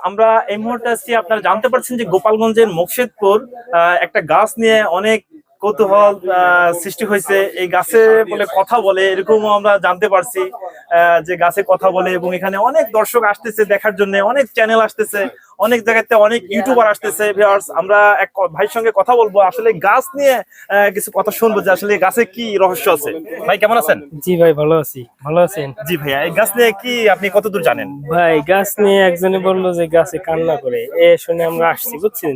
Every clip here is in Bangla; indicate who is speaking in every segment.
Speaker 1: আমরা এই মুহূর্তে আছি আপনারা জানতে পারছেন যে গোপালগঞ্জের মুর্শিদপুর একটা গাছ নিয়ে অনেক কৌতূহল সৃষ্টি হয়েছে। এই গাছে বলে কথা বলে এরকমও আমরা জানতে পারছি যে গাছে কথা বলে এবং এখানে অনেক দর্শক আসতেছে দেখার জন্য অনেক চ্যানেল আসতেছে অনেক জায়গাতে অনেক ইউটিউবার আসতেছে। ভিউয়ার্স আমরা এক ভাইয়ের সঙ্গে কথা বলব। আসলে গাছ নিয়ে আহ, কিছু কথা শুনব যে আসলে গাছে কি রহস্য আছে। ভাই কেমন আছেন?
Speaker 2: জি ভাই ভালো আছি। ভালো আছেন?
Speaker 1: জি ভাইয়া এই গাছ নিয়ে কি আপনি কতদূর জানেন?
Speaker 2: ভাই গাছ নিয়ে একজনে বলল যে গাছে কান্না করে। এ শুনে আমরা আসছি বুঝছেন?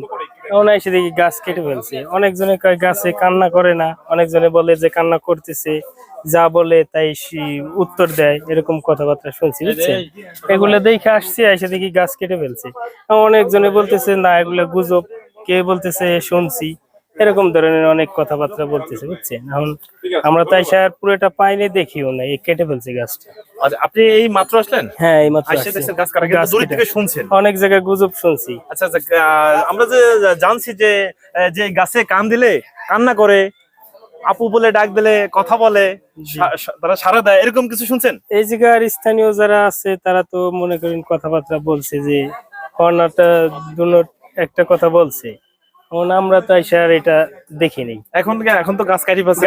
Speaker 2: এসে দেখি গাছ কেটে ফেলছে। অনেকজনে কয়, গাছে কান্না করে না। অনেকজনে বলে যে, কান্না করতেছে, যা বলে তাই উত্তর দেয়। এরকম কথাবার্তা শুনছি, বুঝছেন? এগুলো দেখে আসছি, এসে দেখি গাছ কেটে ফেলছে। অনেকজনে বলতেছে, না, এগুলো গুজব। কে বলতেছে শুনছি। এরকম ধরনের অনেক কথাবার্তা বলতেছে বুঝছেন? এখন আমরা তাই স্যার পুরোটা পাইনি দেখিও না এই কেটে ফেলছে গাছটা।
Speaker 1: আচ্ছা, আপনি এই মাত্র আসলেন?
Speaker 2: হ্যাঁ এই মাত্র
Speaker 1: দেখছেন গাছ কাটা কিন্তু দূর থেকে শুনছেন।
Speaker 2: অনেক জায়গায় গুজব শুনছি।
Speaker 1: আচ্ছা আচ্ছা আমরা যে জানছি যে যে গাছে কান দিলে কান্না করে আপু বলে ডাক দিলে কথা বলে তারা সারা দেয় এরকম কিছু শুনছেন?
Speaker 2: এই জায়গার স্থানীয় যারা আছে তারা তো মনে করেন কথাবার্তা বলছে যে কর্নারটা দুনো একটা কথা বলছে। এখন আমরা তো স্যার এটা দেখিনি।
Speaker 1: এখন এখন তো গাছ কাটি পাচ্ছে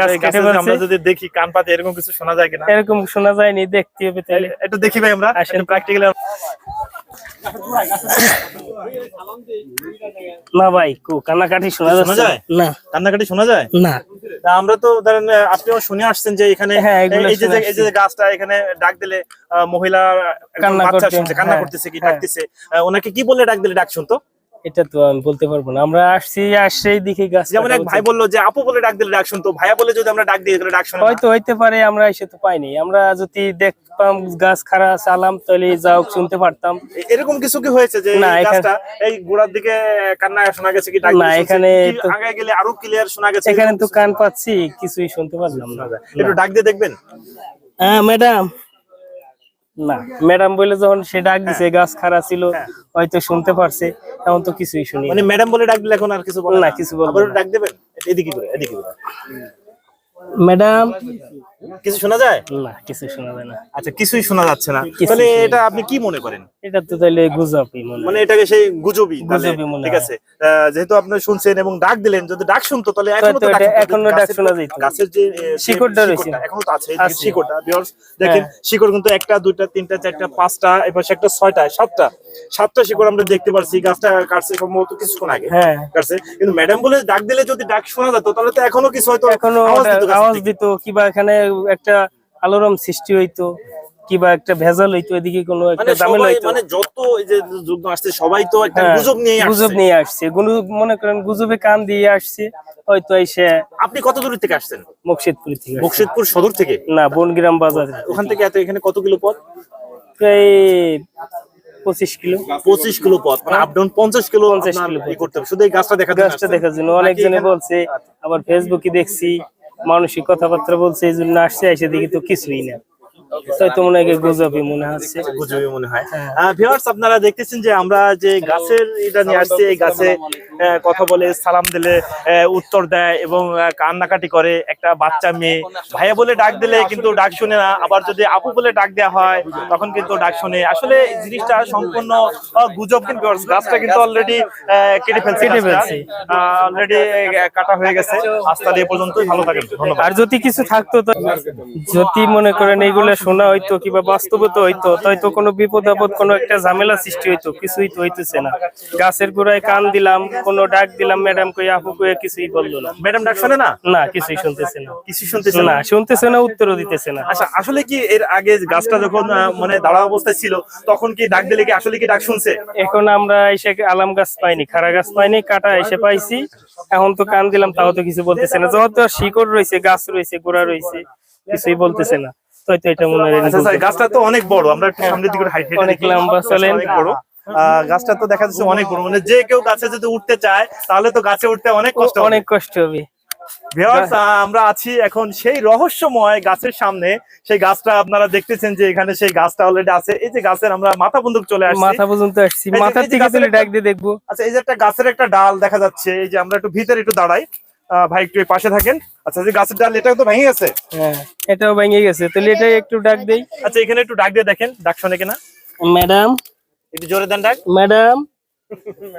Speaker 1: আমরা যদি দেখি কান পাতে এরকম কিছু শোনা যায় কিনা?
Speaker 2: এরকম শোনা যায়নি দেখতে হবে তাহলে।
Speaker 1: একটু দেখি ভাই আমরা। প্র্যাকটিক্যালি
Speaker 2: না ভাই কো কান্নাকাটি শোনা
Speaker 1: যায়?
Speaker 2: না।
Speaker 1: কান্নাকাটি শোনা যায়?
Speaker 2: না।
Speaker 1: আমরা তো ধরেন আপনিও শুনে আসছেন যে এখানে
Speaker 2: হ্যাঁ, এগুলো
Speaker 1: এই যে এই যে গাছটা এখানে ডাক দিলে মহিলা
Speaker 2: কান্না
Speaker 1: কান্না
Speaker 2: হ্যাঁ,
Speaker 1: করতেছে কি
Speaker 2: হ্যাঁ।
Speaker 1: ডাকতেছে। ওনাকে কি বলে ডাক দিলে? ডাক শুনতো?
Speaker 2: এটা তো আমি বলতে পারব না। আমরা আসছি আসছেই দেখি গাছ
Speaker 1: যেমন এক ভাই বলল যে আপু বলে ডাক দিলে ডাক শুনতো ভাইয়া বলে যদি আমরা ডাক দিই তাহলে ডাক শুনে না।
Speaker 2: হয়তো হইতে পারে আমরা এসে তো পাইনি। আমরা যদি দেখতাম গাছ খাড়া চালাম তাহলে যাও শুনতে পারতাম।
Speaker 1: এরকম কিছু কি হয়েছে যে
Speaker 2: না,
Speaker 1: গাছটা এই গোড়ার দিকে কান্না শোনা গেছে কি? ডাক
Speaker 2: না, এখানে
Speaker 1: আগে গেলে আরও ক্লিয়ার শোনা গেছে?
Speaker 2: এখানে তো কান পাচ্ছি কিছুই শুনতে পারলাম না।
Speaker 1: একটু ডাক দিয়ে দেখবেন?
Speaker 2: হ্যাঁ ম্যাডাম না ম্যাডাম বলে যখন সে ডাক দিছে গাছ খাড়া ছিল হয়তো শুনতে পারছে এখন তো কিছুই শুনি
Speaker 1: মানে ম্যাডাম বলে ডাক দিলে এখন আর কিছু বলে
Speaker 2: না, কিছু বলে
Speaker 1: আবার ডাক দেবেন এদিকে করে এদিকে করে
Speaker 2: ম্যাডাম?
Speaker 1: কিছু শোনা যায়?
Speaker 2: না কিছু শোনা যায় না।
Speaker 1: আচ্ছা কিছুই শোনা যাচ্ছে না। তাহলে এটা আপনি কি মনে করেন?
Speaker 2: এটা তো গুজবই মনে
Speaker 1: মানে এটাকে সেই গুজবই
Speaker 2: গুজবই মনে
Speaker 1: ঠিক আছে। যেহেতু আপনি শুনছেন এবং ডাক দিলেন যদি ডাক শুনতো তাহলে এখনও তো।
Speaker 2: এখনও
Speaker 1: ডাক
Speaker 2: শোনা যেত।
Speaker 1: গাছের যে
Speaker 2: শিকড়টা রয়েছে।
Speaker 1: এখনও তো আছে এই শিকড়টা। viewers, দেখেন শিকড় কিন্তু একটা দুইটা তিনটা চারটা পাঁচটা এবার একটা ছয়টা সাতটা। সাতটা শিকড় আমরা দেখতে পারছি গাছটা কাটছে সম্ভবত কিছুক্ষণ আগে।
Speaker 2: হ্যাঁ।
Speaker 1: কাটছে। কিন্তু ম্যাডাম বলে ডাক দিলে যদি ডাক শোনা যেত তাহলে তো এখনও কিছু হয়তো
Speaker 2: এখনও
Speaker 1: আওয়াজ দিত
Speaker 2: কিবা এখানে একটা আলোড়ন সৃষ্টি হইতো। কিবা একটা ভেজাল হইতো এদিকে কোনো
Speaker 1: মানে
Speaker 2: একটা ঝামেলা
Speaker 1: সবাই
Speaker 2: হইতো।
Speaker 1: মানে যত এই যে যুদ্ধ আসছে সবাই তো একটা
Speaker 2: হ্যাঁ,
Speaker 1: গুজব নিয়ে আসছে।
Speaker 2: গুজব নিয়ে আসছে। গুজব মনে করেন গুজবে কান দিয়ে আসছে হয়তো এসে
Speaker 1: আপনি কত দূর থেকে আসছেন?
Speaker 2: মুর্শিদপুর থেকে আসছে।
Speaker 1: সদর থেকে?
Speaker 2: না বনগ্রাম বাজার
Speaker 1: ওখান থেকে এত এখানে কত কিলো পথ?
Speaker 2: প্রায় পঁচিশ কিলো।
Speaker 1: পঁচিশ কিলো পথ মানে আপ ডাউন পঞ্চাশ কিলো
Speaker 2: 50 কিলো
Speaker 1: করতে হবে। শুধু এই গাছটা দেখা
Speaker 2: গাছটা দেখার জন্য। অনেকজনে বলছে আবার ফেসবুকে দেখছি মানসিক কথাবার্তা বলছে এই জন্য আসছে এসে দেখি তো কিছুই না। তাই তো মনে হয় গুজবই মনে হচ্ছে
Speaker 1: গুজবে মনে হয়। ভিউয়ার্স আপনারা দেখতেছেন যে আমরা যে গাছের এটা নিয়ে আসছি এই গাছে কথা বলে সালাম দিলে উত্তর দেয় এবং কান্নাকাটি করে একটা বাচ্চা মেয়ে। ভাইয়া বলে ডাক দিলে কিন্তু ডাক শুনে না আবার যদি আপু বলে ডাক দেওয়া হয় তখন কিন্তু ডাক শুনে। আসলে জিনিসটা সম্পূর্ণ গুজব কিন্তু গাছটা কিন্তু অলরেডি কেটে ফেলছে
Speaker 2: কেটে ফেলছে।
Speaker 1: অলরেডি কাটা হয়ে গেছে। আজ তাহলে এ পর্যন্তই ভালো থাকেন ধন্যবাদ।
Speaker 2: আর যদি কিছু থাকতো যদি মনে করেন এইগুলা শোনা হইতো কিংবা বাস্তবত হইতো হয়তো কোনো বিপদ আপদ কোনো একটা ঝামেলা সৃষ্টি হইতো কিছুই তো হইতেছে না। গাছের গোড়ায় কান দিলাম কোনো ডাক দিলাম ম্যাডাম কই আপু কই কিছুই বলল না।
Speaker 1: ম্যাডাম ডাক শুনে না?
Speaker 2: না কিছুই শুনতেছে না।
Speaker 1: কিছু শুনতেছে
Speaker 2: না? শুনতেছে না উত্তরও দিতেছে না।
Speaker 1: আচ্ছা আসলে কি এর আগে গাছটা যখন মানে দাঁড়া অবস্থায় ছিল তখন কি ডাক দিলে কি আসলে কি ডাক শুনছে?
Speaker 2: এখন আমরা এসে আলাম গাছ পাইনি খাড়া গাছ পাইনি কাটা এসে পাইছি। এখন তো কান দিলাম তাও তো কিছু বলতেছে না। যত শিকড় রয়েছে গাছ রয়েছে গোড়া রয়েছে কিছুই বলতেছে না। হয়তো এটা মনে হয়
Speaker 1: আচ্ছা গাছটা তো অনেক বড় আমরা একটু সামনের দিকে হাইট
Speaker 2: অনেক লম্বা চলেন।
Speaker 1: অনেক বড়। আহ, গাছটা তো দেখা যাচ্ছে অনেক বড় মানে যে কেউ গাছে যদি উঠতে চায় তাহলে তো গাছে উঠতে অনেক কষ্ট
Speaker 2: অনেক কষ্ট হবে।
Speaker 1: আমরা আছি এখন সেই রহস্যময় গাছের সামনে। সেই গাছটা আপনারা দেখতেছেন যে এখানে সেই গাছটা অলরেডি আছে। এই যে গাছের আমরা মাথা বন্দুক চলে আসছি।
Speaker 2: মাথা পর্যন্ত আসছি।
Speaker 1: যে
Speaker 2: থেকে তুলে ডাক দিয়ে দেখব।
Speaker 1: আচ্ছা এই যে একটা গাছের একটা ডাল দেখা যাচ্ছে। এই যে আমরা একটু ভিতরে একটু দাঁড়াই। ভাই একটু পাশে থাকেন। আচ্ছা যে গাছের ডাল এটা তো ভেঙে গেছে?
Speaker 2: হ্যাঁ এটাও ভেঙে গেছে। তাহলে এটাই একটু ডাক দেই।
Speaker 1: আচ্ছা এখানে একটু ডাক দিয়ে দেখেন ডাক শোনে কিনা?
Speaker 2: ম্যাডাম।
Speaker 1: একটু জোরে দেন ডাক।
Speaker 2: ম্যাডাম।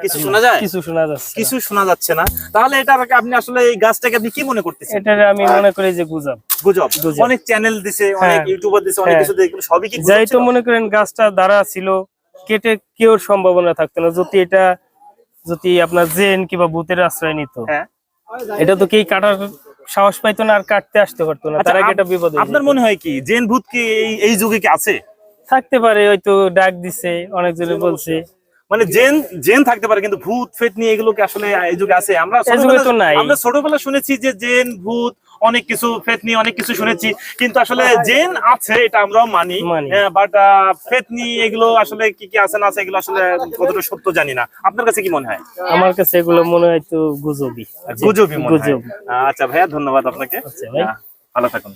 Speaker 1: কিছু শোনা যায়?
Speaker 2: কিছু শোনা যাচ্ছে
Speaker 1: কিছু শোনা যাচ্ছে না। তাহলে এটা আপনি আসলে এই গাছটাকে আপনি কি মনে করতেছেন?
Speaker 2: এটার আমি মনে করি যে গুজব।
Speaker 1: গুজব।
Speaker 2: গুজব।
Speaker 1: অনেক চ্যানেল দিছে অনেক
Speaker 2: হ্যাঁ।
Speaker 1: ইউটিউবার দিছে অনেক
Speaker 2: হ্যাঁ।
Speaker 1: কিছু দিছে, সবই কি
Speaker 2: যাই তো মনে করেন গাছটা দাঁড়া ছিল কেটে কেউ সম্ভাবনা থাকতো না যদি এটা যদি আপনার জেন কিংবা ভূতের আশ্রয় নিত।
Speaker 1: হ্যাঁ।
Speaker 2: এটা তো কি কাটার সাহস পাইতো না আর কাটতে আসতে পারতো না
Speaker 1: আচ্ছা,
Speaker 2: তার আগে এটা বিপদ
Speaker 1: আপনার মনে হয় কি জেন ভূত কি এই এই যুগে কি আছে?
Speaker 2: থাকতে পারে হয়তো ডাক দিছে অনেক অনেকজনে বলছে।
Speaker 1: মানে জেন জেন থাকতে পারে কিন্তু ভূত ফেট নিয়ে এগুলো কি আসলে এই যুগে আছে। আমরা ছোটবেলা শুনেছি যে জেন ভূত অনেক কিছু ফেতনি অনেক কিছু শুনেছি। কিন্তু আসলে জেন আছে এটা আমরাও মানি। বাট ফেত নিয়ে এগুলো আসলে কি কি আছে না আছে এগুলো আসলে কতটা সত্য জানি না। আপনার কাছে কি মনে হয়?
Speaker 2: আমার কাছে এগুলো মনে হয় তো
Speaker 1: গুজবি। গুজবি
Speaker 2: গুজব।
Speaker 1: আচ্ছা ভাইয়া ধন্যবাদ আপনাকে।
Speaker 2: আচ্ছা
Speaker 1: ভালো থাকুন।